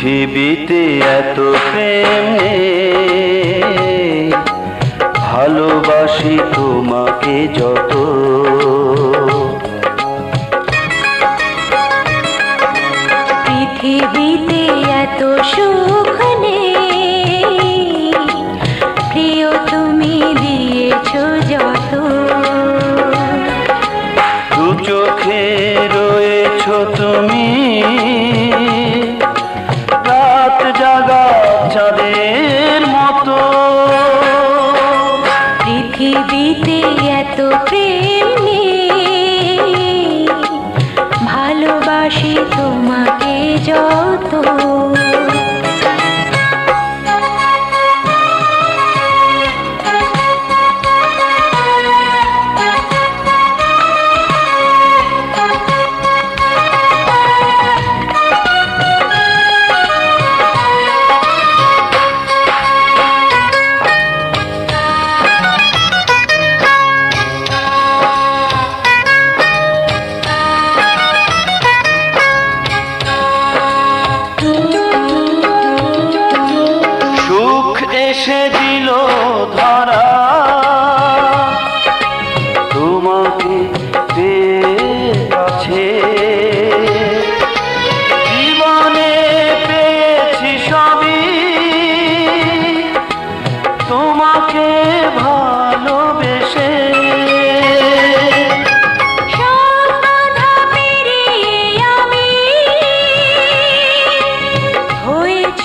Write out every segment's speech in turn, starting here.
পৃথিবীতে এত প্রেম ভালোবাসি তোমাকে যত। পৃথিবীতে এত চোখে রয়েছ তুমি। রাত জাগা চাঁদের মতো। পৃথিবীতে এত প্রেম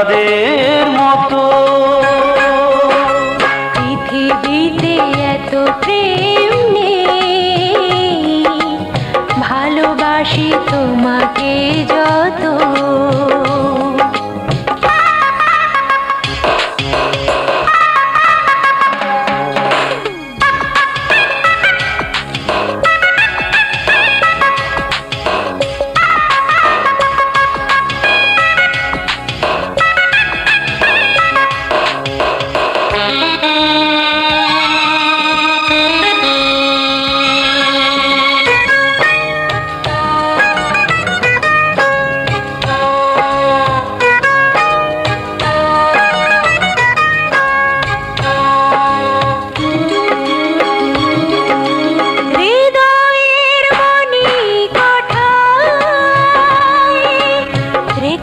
চাঁদের মতো। পৃথিবীতে এত প্রেম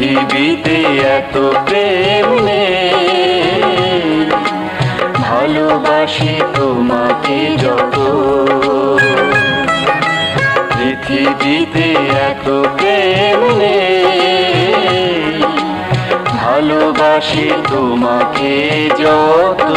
পৃথিবীতে এত প্রেম ভালোবাসি তোমাকে যত। পৃথিবীতে এত প্রেম ভালোবাসি তোমাকে যত।